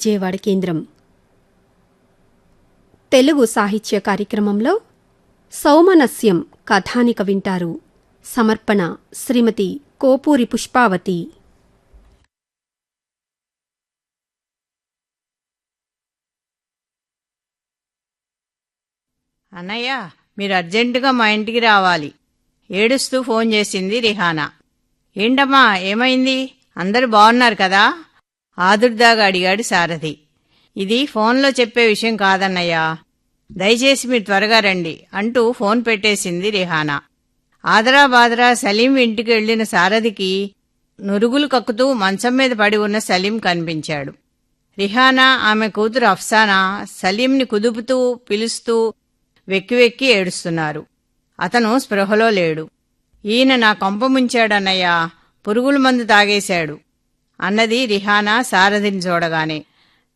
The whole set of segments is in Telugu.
విజయవాడ కేంద్రం. తెలుగు సాహిత్య కార్యక్రమంలో సౌమనస్యం కథానిక వింటారు. సమర్పణ శ్రీమతి కోపూరి పుష్పావతి. అన్నయ్య మీరు అర్జెంటుగా మా ఇంటికి రావాలి. ఏడుస్తూ ఫోన్ చేసింది రిహానా. ఏంటమ్మా ఏమైంది? అందరూ బాగున్నారు కదా? ఆదుర్దాగా అడిగాడు సారథి. ఇది ఫోన్లో చెప్పే విషయం కాదన్నయ్యా. దయచేసి మీరు త్వరగా రండి అంటూ ఫోన్ పెట్టేసింది రిహానా. ఆదరా బాదరా సలీం ఇంటికి వెళ్ళిన సారథికి నురుగులు కక్కుతూ మంచం మీద పడి ఉన్న సలీం కనిపించాడు. రిహానా ఆమె కూతురు అఫ్సానా సలీంని కుదుపుతూ పిలుస్తూ వెక్కి వెక్కి ఏడుస్తున్నారు. అతను స్పృహలో లేడు. ఈయన నా కొంప ముంచాడన్నయ్యా. పురుగుల మందు తాగేశాడు. అన్నది రిహానా సారథిని చూడగానే.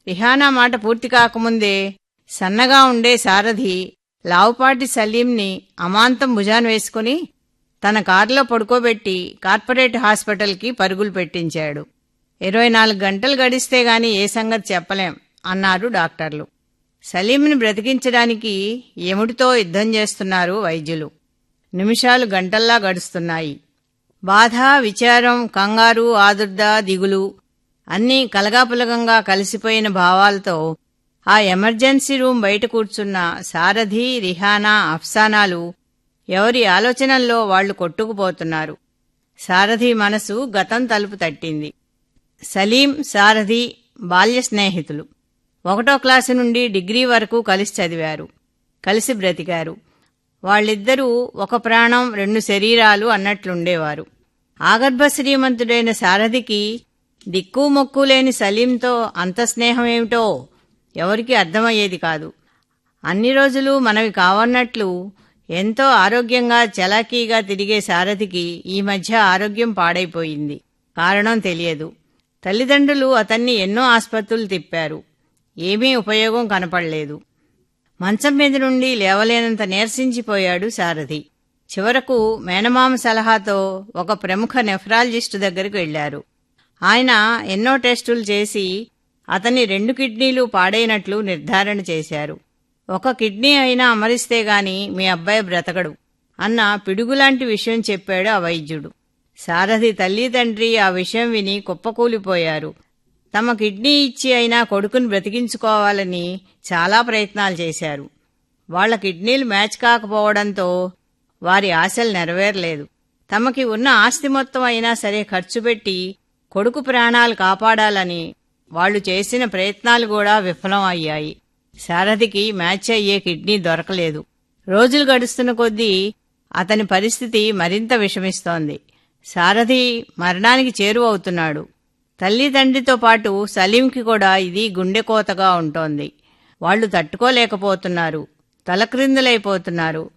రిహానా మాట పూర్తి కాకముందే సన్నగా ఉండే సారథి లావుపాటి సలీంని అమాంతం భుజాన్ వేసుకుని తన కారులో పడుకోబెట్టి కార్పొరేట్ హాస్పిటల్కి పరుగులు పెట్టించాడు. ఇరవై నాలుగు గంటలు గడిస్తే గాని ఏ సంగతి చెప్పలేం అన్నారు డాక్టర్లు. సలీంని బ్రతికించడానికి ఎముడితో యుద్ధం చేస్తున్నారు వైద్యులు? నిమిషాలు గంటల్లా గడుస్తున్నాయి. బాధ విచారం కంగారు ఆదుర్ద దిగులు అన్నీ కలగాపులగంగా కలిసిపోయిన భావాలతో ఆ ఎమర్జెన్సీ రూమ్ బయట కూర్చున్న సారథి రిహానా అఫ్సానాలు ఎవరి ఆలోచనల్లో వాళ్ళు కొట్టుకుపోతున్నారు. సారథి మనసు గతం తలుపు తట్టింది. సలీం సారథి బాల్య స్నేహితులు. ఒకటో క్లాసు నుండి డిగ్రీ వరకు కలిసి చదివారు. కలిసి బ్రతికారు. వాళ్ళిద్దరూ ఒక ప్రాణం రెండు శరీరాలు అన్నట్లుండేవారు. ఆగర్భ శ్రీమంతుడైన సారథికి దిక్కు మొక్కు లేని సలీంతో అంత స్నేహమేమిటో ఎవరికీ అర్థమయ్యేది కాదు. అన్ని రోజులు మనవి కావన్నట్లు ఎంతో ఆరోగ్యంగా చలాకీగా తిరిగే సారథికి ఈ మధ్య ఆరోగ్యం పాడైపోయింది. కారణం తెలియదు. తల్లిదండ్రులు అతన్ని ఎన్నో ఆసుపత్రులు తిప్పారు. ఏమీ ఉపయోగం కనపడలేదు. మంచం మీద నుండి లేవలేనంత నీరసించిపోయాడు సారథి చివరకు మేనమామ సలహాతో ఒక ప్రముఖ నెఫ్రాలజిస్టు దగ్గరికి వెళ్ళారు ఆయన ఎన్నో టెస్టులు చేసి అతని రెండు కిడ్నీలు పాడైనట్లు నిర్ధారణ చేశారు. ఒక కిడ్నీ అయినా అమరిస్తే గాని మీ అబ్బాయి బ్రతకడు అన్న పిడుగులాంటి విషయం చెప్పాడు ఆ వైద్యుడు. సారథి తల్లి తండ్రి ఆ విషయం విని కుప్పకూలిపోయారు. తమ కిడ్నీ ఇచ్చి అయినా కొడుకుని బ్రతికించుకోవాలని చాలా ప్రయత్నాలు చేశారు. వాళ్ళ కిడ్నీలు మ్యాచ్ కాకపోవడంతో వారి ఆశలు నెరవేరలేదు. తమకి ఉన్న ఆస్తి మొత్తం అయినా సరే ఖర్చు పెట్టి కొడుకు ప్రాణాలు కాపాడాలని వాళ్ళు చేసిన ప్రయత్నాలు కూడా విఫలం అయ్యాయి. సారథికి మ్యాచ్ అయ్యే కిడ్నీ దొరకలేదు. రోజులు గడుస్తున్న కొద్దీ అతని పరిస్థితి మరింత విషమిస్తోంది. సారథి మరణానికి చేరువవుతున్నాడు తల్లి తండ్రితో పాటు సలీంకి కూడా ఇది గుండెకోతగా ఉంటోంది. వాళ్ళు తట్టుకోలేకపోతున్నారు. తలక్రిందులైపోతున్నారు.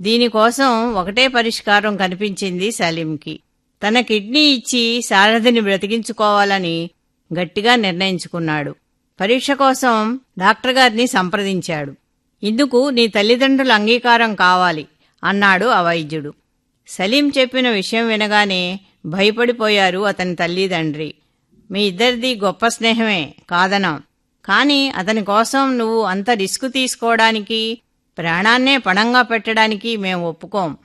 దీనికోసం ఒకటే పరిష్కారం కనిపించింది సలీంకి. తన కిడ్నీ ఇచ్చి సారథిని బ్రతికించుకోవాలని గట్టిగా నిర్ణయించుకున్నాడు. పరీక్ష కోసం డాక్టర్ గారిని సంప్రదించాడు. ఇందుకు నీ తల్లిదండ్రుల అంగీకారం కావాలి అన్నాడు ఆ వైద్యుడు సలీం చెప్పిన విషయం వినగానే భయపడిపోయారు అతని తల్లిదండ్రి. మీ ఇద్దరిది గొప్ప స్నేహమే కాదనం కాని అతని కోసం నువ్వు అంత రిస్క్ తీసుకోవడానికి ప్రాణాన్నే పణంగా పెట్టడానికి మేం ఒప్పుకోం.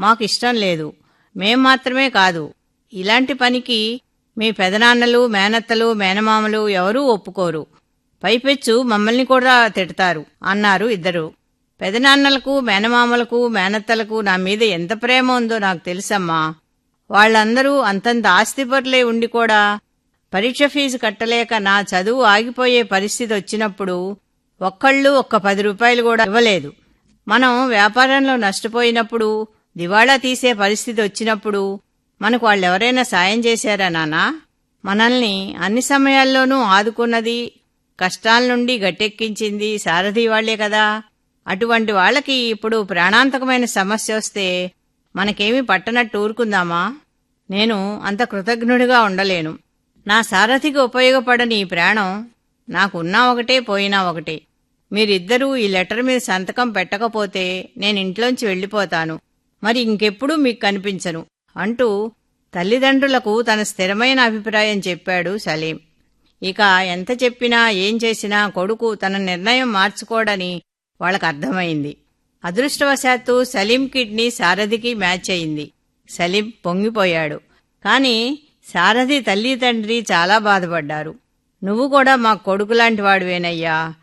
మాకు ఇష్టం లేదు. మేం మాత్రమే కాదు. ఇలాంటి పనికి మీ పెదనాన్నలు మేనత్తలు మేనమామలు ఎవరూ ఒప్పుకోరు. పైపెచ్చు మమ్మల్ని కూడా తిడతారు అన్నారు ఇద్దరు. పెదనాన్నలకు మేనమామలకు మేనత్తలకు నా మీద ఎంత ప్రేమ ఉందో నాకు తెలుసమ్మా. వాళ్ళందరూ అంతంత ఆస్తిపరులే ఉండి కూడా పరీక్ష ఫీజు కట్టలేక నా చదువు ఆగిపోయే పరిస్థితి వచ్చినప్పుడు ఒక్కళ్ళు ఒక్క పది రూపాయలు కూడా ఇవ్వలేదు. మనం వ్యాపారంలో నష్టపోయినప్పుడు దివాళా తీసే పరిస్థితి వచ్చినప్పుడు మనకు వాళ్ళెవరైనా సాయం చేశారా నానా మనల్ని అన్ని సమయాల్లోనూ ఆదుకున్నది కష్టాల నుండి గట్టెక్కించింది సారథి వాళ్ళే కదా. అటువంటి వాళ్ళకి ఇప్పుడు ప్రాణాంతకమైన సమస్య వస్తే మనకేమీ పట్టనట్టు ఊరుకుందామా? నేను అంత కృతజ్ఞుడిగా ఉండలేను. నా సారథికి ఉపయోగపడని ఈ ప్రాణం నాకున్నా ఒకటే పోయినా ఒకటే. మీరిద్దరూ ఈ లెటర్ మీద సంతకం పెట్టకపోతే నేను ఇంట్లోంచి వెళ్ళిపోతాను. మరి ఇంకెప్పుడూ మీకు కనిపించను అంటూ తల్లిదండ్రులకు తన స్థిరమైన అభిప్రాయం చెప్పాడు సలీం. ఇక ఎంత చెప్పినా ఏం చేసినా కొడుకు తన నిర్ణయం మార్చుకోడని వాళ్ళకు అర్థమైంది. అదృష్టవశాత్తు సలీం కిడ్నీ సారథికి మ్యాచ్ అయింది. సలీం పొంగిపోయాడు. కాని సారథి తల్లి తండ్రి చాలా బాధపడ్డారు. నువ్వు కూడా మా కొడుకు లాంటి వాడివేనయ్యా.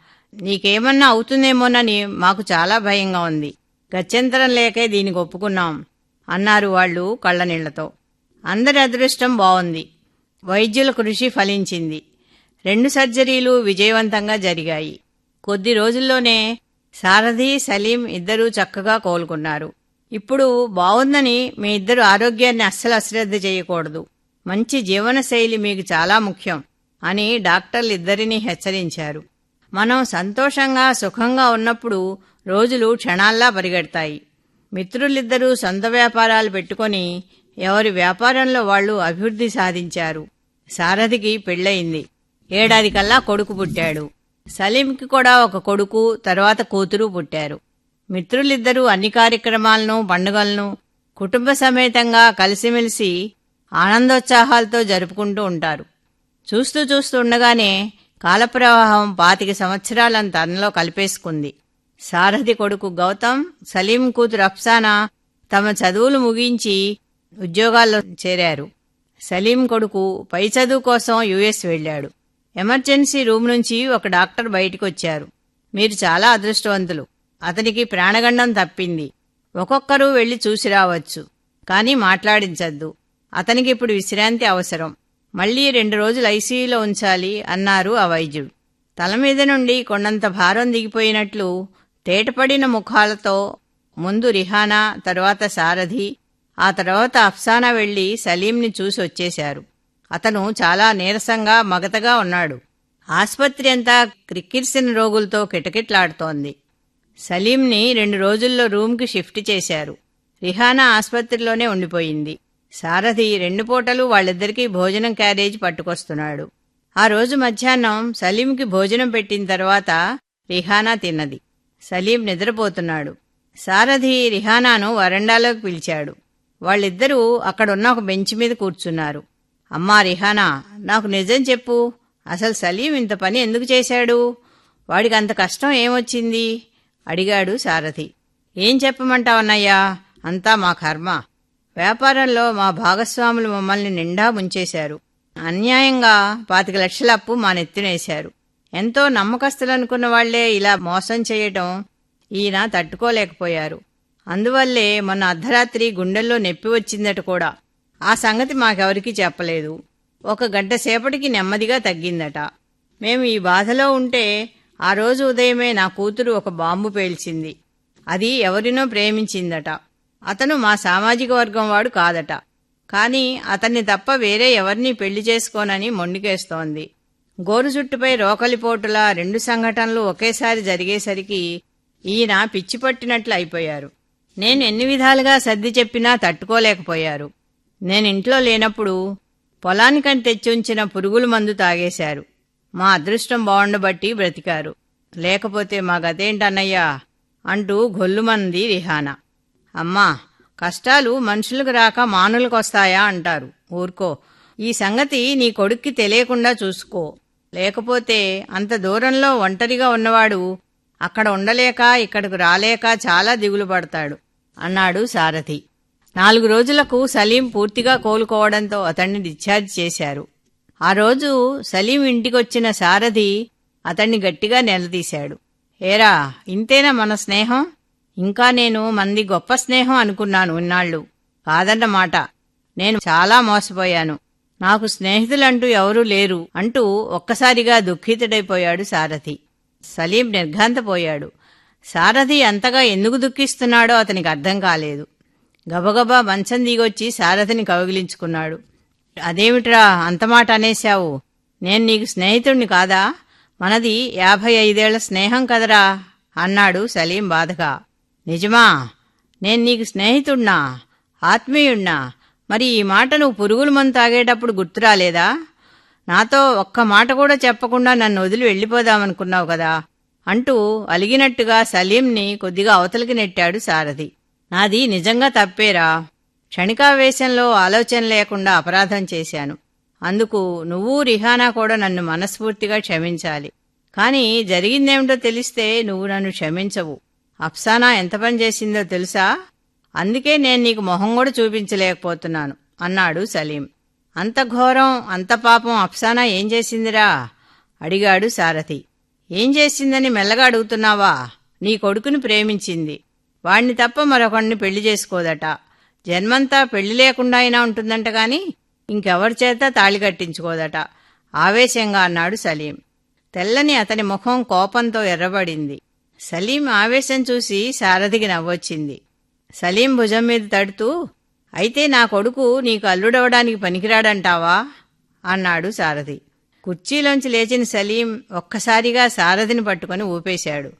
నీకేమన్నా అవుతుందేమోనని మాకు చాలా భయంగా ఉంది. గత్యంతరం లేకే దీనికి ఒప్పుకున్నాం అన్నారు వాళ్ళు కళ్ళనీళ్ళతో. అందరి అదృష్టం బావుంది. వైద్యుల కృషి ఫలించింది. రెండు సర్జరీలు విజయవంతంగా జరిగాయి. కొద్ది రోజుల్లోనే సారథి సలీం ఇద్దరూ చక్కగా కోలుకున్నారు. ఇప్పుడు బావుందని మీ ఇద్దరు ఆరోగ్యాన్ని అస్సలు అశ్రద్ధ చేయకూడదు. మంచి జీవనశైలి మీకు చాలా ముఖ్యం. అని డాక్టర్లిద్దరినీ హెచ్చరించారు. మనం సంతోషంగా సుఖంగా ఉన్నప్పుడు రోజులు క్షణాల్లా పరిగెడతాయి. మిత్రులిద్దరూ సొంత వ్యాపారాలు పెట్టుకొని ఎవరి వ్యాపారంలో వాళ్ళు అభివృద్ధి సాధించారు. సారథికి పెళ్ళయింది. ఏడాది కల్లా కొడుకు పుట్టాడు. సలీంకి కూడా ఒక కొడుకు తర్వాత కూతురు పుట్టారు. మిత్రులిద్దరూ అన్ని కార్యక్రమాలను పండుగలను కుటుంబ సమేతంగా కలిసిమెలిసి ఆనందోత్సాహాలతో జరుపుకుంటూ ఉంటారు. చూస్తూ చూస్తూ ఉండగానే కాలప్రవాహం పాతిక సంవత్సరాలను తనలో కలిపేసుకుంది. సారథి కొడుకు గౌతమ్ సలీం కూతురు అఫ్సానా తమ చదువులు ముగించి ఉద్యోగాల్లో చేరారు. సలీం కొడుకు పై చదువు కోసం యుఎస్ వెళ్ళాడు. ఎమర్జెన్సీ రూమ్ నుంచి ఒక డాక్టర్ బయటికి వచ్చారు మీరు చాలా అదృష్టవంతులు. అతనికి ప్రాణగండం తప్పింది. ఒక్కొక్కరు వెళ్ళి చూసి రావచ్చు. కానీ మాట్లాడించద్దు. అతనికి ఇప్పుడు విశ్రాంతి అవసరం. మళ్ళీ రెండు రోజులు ఐసీయూలో ఉంచాలి అన్నారు ఆ వైద్యుడు తల మీద నుండి కొండంత భారం దిగిపోయినట్లు తేటపడిన ముఖాలతో ముందు రిహానా తరువాత సారథి ఆ తర్వాత అఫ్సానా వెళ్ళి సలీంని చూసి వచ్చేశారు. అతను చాలా నీరసంగా మగతగా ఉన్నాడు. ఆసుపత్రి అంతా క్రిక్కిర్సిన రోగులతో కిటకిట్లాడుతోంది. సలీంని రెండు రోజుల్లో రూమ్కి షిఫ్ట్ చేశారు. రిహానా ఆసుపత్రిలోనే ఉండిపోయింది. సారథి రెండు పూటలు వాళ్ళిద్దరికీ భోజనం క్యారేజ్ పట్టుకొస్తున్నాడు. ఆ రోజు మధ్యాహ్నం సలీంకి భోజనం పెట్టిన తర్వాత రిహానా తిన్నది. సలీం నిద్రపోతున్నాడు. సారథి రిహానాను వరండాలోకి పిలిచాడు. వాళ్ళిద్దరూ అక్కడున్న ఒక బెంచ్ మీద కూర్చున్నారు. అమ్మా రిహానా నాకు నిజం చెప్పు. అసలు సలీం ఇంత పని ఎందుకు చేశాడు? వాడికి అంత కష్టం ఏమొచ్చింది? అడిగాడు సారథి. ఏం చెప్పమంటావన్నయ్యా? అంతా మా కర్మ. వ్యాపారంలో మా భాగస్వాములు మమ్మల్ని నిండా ముంచేశారు. అన్యాయంగా పాతిక లక్షల అప్పు మా నెత్తినేశారు. ఎంతో నమ్మకస్తులనుకున్న వాళ్ళే ఇలా మోసం చేయటం ఈయన తట్టుకోలేకపోయారు. అందువల్లే మొన్న అర్ధరాత్రి గుండెల్లో నొప్పి వచ్చిందట కూడా. ఆ సంగతి మాకెవరికీ చెప్పలేదు. ఒక గంట సేపటికి నెమ్మదిగా తగ్గిందట. మేము ఈ బాధలో ఉంటే ఆ రోజు ఉదయమే నా కూతురు ఒక బాంబు పేల్చింది. అది ఎవరినో ప్రేమించిందట. అతను మా సామాజిక వర్గం వాడు కాదట. కాని అతన్ని తప్ప వేరే ఎవరినీ పెళ్ళి చేసుకోనని మొండికేస్తోంది. గోరు చుట్టుపై రోకలిపోటులా రెండు సంఘటనలు ఒకేసారి జరిగేసరికి ఈయన పిచ్చి పట్టినట్లు అయిపోయారు. నేను ఎన్ని విధాలుగా సర్ది చెప్పినా తట్టుకోలేకపోయారు. నేనింట్లో లేనప్పుడు పొలానికని తెచ్చి ఉంచిన పురుగుల మందు తాగేశారు. మా అదృష్టం బాగుండబట్టి బ్రతికారు. లేకపోతే మా గదేంటన్నయ్యా అంటూ గొల్లుమంది రిహానా. అమ్మా కష్టాలు మనుషులకు రాక మానులకొస్తాయా అంటారు. ఊరుకో. ఈ సంగతి నీ కొడుక్కి తెలియకుండా చూసుకో. లేకపోతే అంత దూరంలో ఒంటరిగా ఉన్నవాడు అక్కడ ఉండలేక ఇక్కడకు రాలేక చాలా దిగులు పడతాడు అన్నాడు సారథి. నాలుగు రోజులకు సలీం పూర్తిగా కోలుకోవడంతో అతన్ని డిశ్చార్జ్ చేశారు. ఆ రోజు సలీం ఇంటికొచ్చిన సారథి అతన్ని గట్టిగా నిలదీశాడు. ఏరా ఇంతేనా మన స్నేహం? ఇంకా నేను మంది గొప్ప స్నేహం అనుకున్నాను ఇన్నాళ్ళు. కాదన్నమాట. నేను చాలా మోసపోయాను. నాకు స్నేహితులంటూ ఎవరూ లేరు అంటూ ఒక్కసారిగా దుఃఖితుడైపోయాడు సారథి. సలీం నిర్ఘాంతపోయాడు. సారథి అంతగా ఎందుకు దుఃఖిస్తున్నాడో అతనికి అర్థం కాలేదు. గబగబా మంచం దిగొచ్చి సారథిని కౌగిలించుకున్నాడు. అదేమిట్రా అంత మాట అనేశావు? నేను నీకు స్నేహితుణ్ణి కాదా? మనది యాభై ఐదేళ్ళ స్నేహం కదరా? అన్నాడు సలీం బాధగా. నిజమా? నేను నీకు స్నేహితుణ్ణా? ఆత్మీయుణ్ణా? మరి ఈ మాట నువ్వు పురుగుల మందు తాగేటప్పుడు గుర్తురాలేదా? నాతో ఒక్క మాట కూడా చెప్పకుండా నన్ను వదిలి వెళ్ళిపోదామనుకున్నావు కదా? అంటూ అలిగినట్టుగా సలీంని కొద్దిగా అవతలికి నెట్టాడు సారథి. నాది నిజంగా తప్పేరా? క్షణికావేశంలో ఆలోచన లేకుండా అపరాధం చేశాను. అందుకు నువ్వు రిహానా కూడా నన్ను మనస్ఫూర్తిగా క్షమించాలి. కానీ జరిగిందేమిటో తెలిస్తే నువ్వు నన్ను క్షమించవు. అప్సానా ఎంత పని చేసిందో తెలుసా? అందుకే నేను నీకు మొహం కూడా చూపించలేకపోతున్నాను అన్నాడు సలీం. అంత ఘోరం అంత పాపం అప్సానా ఏం చేసిందిరా? అడిగాడు సారథి. ఏం చేసిందని మెల్లగా అడుగుతున్నావా? నీ కొడుకుని ప్రేమించింది. వాణ్ణి తప్ప మరొకడిని పెళ్ళి చేసుకోదట. జన్మంతా పెళ్ళి లేకుండా అయినా ఉంటుందంట గాని ఇంకెవరి చేత తాళి కట్టించుకోదట. ఆవేశంగా అన్నాడు సలీం. తెల్లని అతని ముఖం కోపంతో ఎర్రబడింది. సలీం ఆవేశం చూసి సారథికి నవ్వొచ్చింది. సలీం భుజం మీద తడుతూ అయితే నా కొడుకు నీకు అల్లుడవడానికి పనికిరాడంటావా? అన్నాడు సారథి. కుర్చీలోంచి లేచిన సలీం ఒక్కసారిగా సారథిని పట్టుకొని ఊపేశాడు.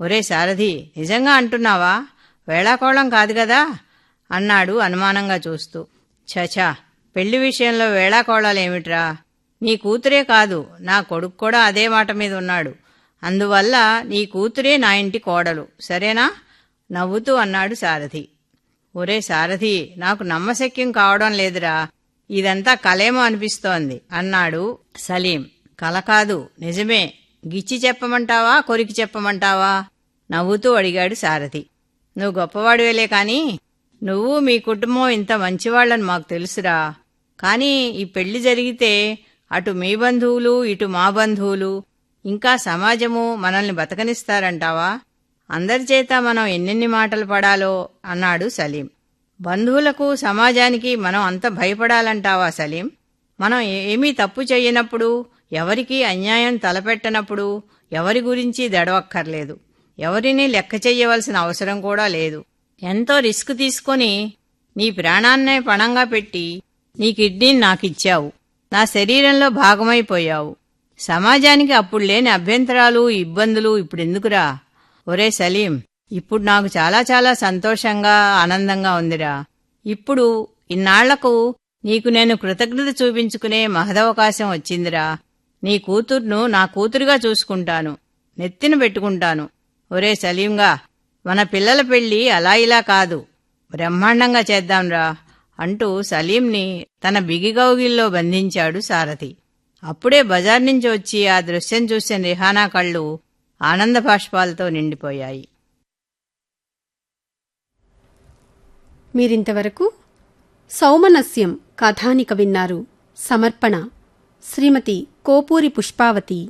ఒరే సారథి నిజంగా అంటున్నావా? వేళాకోళం కాదు కదా? అన్నాడు అనుమానంగా చూస్తూ. చచా పెళ్ళి విషయంలో వేళాకోళాలేమిట్రా? నీ కూతురే కాదు నా కొడుకు కూడా అదే మాట మీద ఉన్నాడు. అందువల్ల నీ కూతురే నా ఇంటి కోడలు. సరేనా? నవ్వుతూ అన్నాడు సారథి. ఒరే సారథి నాకు నమ్మశక్యం కావడం లేదురా. ఇదంతా కలేమో అనిపిస్తోంది అన్నాడు సలీం. కల కాదు నిజమే. గిచ్చి చెప్పమంటావా కొరికి చెప్పమంటావా? నవ్వుతూ అడిగాడు సారథి. నువ్వు గొప్పవాడివేలే కాని నువ్వు మీ కుటుంబం ఇంత మంచివాళ్ళని మాకు తెలుసురా. కానీ ఈ పెళ్ళి జరిగితే అటు మీ బంధువులు ఇటు మా బంధువులు ఇంకా సమాజము మనల్ని బతకనిస్తారంటావా? అందరి చేత మనం ఎన్నెన్ని మాటలు పడాలో అన్నాడు సలీం. బంధువులకు సమాజానికి మనం అంత భయపడాలంటావా సలీం? మనం ఏమీ తప్పు చేయనప్పుడు ఎవరికీ అన్యాయం తలపెట్టనప్పుడు ఎవరి గురించి దడవక్కర్లేదు. ఎవరిని లెక్క చెయ్యవలసిన అవసరం కూడా లేదు. ఎంతో రిస్క్ తీసుకొని నీ ప్రాణాన్నే పణంగా పెట్టి నీ కిడ్నీని నాకిచ్చావు. నా శరీరంలో భాగమైపోయావు. సమాజానికి అప్పుడు లేని అభ్యంతరాలు ఇబ్బందులు ఇప్పుడెందుకురా? ఒరే సలీం ఇప్పుడు నాకు చాలా చాలా సంతోషంగా ఆనందంగా ఉందిరా. ఇప్పుడు ఇన్నాళ్ళకు నీకు నేను కృతజ్ఞత చూపించుకునే మహదవకాశం వచ్చిందిరా. నీ కూతుర్ను నా కూతురుగా చూసుకుంటాను. నెత్తిన పెట్టుకుంటాను. ఒరే సలీంగా మన పిల్లల పెళ్ళి అలా ఇలా కాదు. బ్రహ్మాండంగా చేద్దాంరా అంటూ సలీంని తన బిగిగౌగిల్లో బంధించాడు సారథి. అప్పుడే బజార్ నుంచి వచ్చి ఆ దృశ్యం చూసిన రిహానా కళ్ళు ఆనంద బాష్పాలతో నిండిపోయాయి. మీరింతవరకు సౌమనస్యం కథానిక విన్నారు సమర్పణ శ్రీమతి కోపూరి పుష్పావతి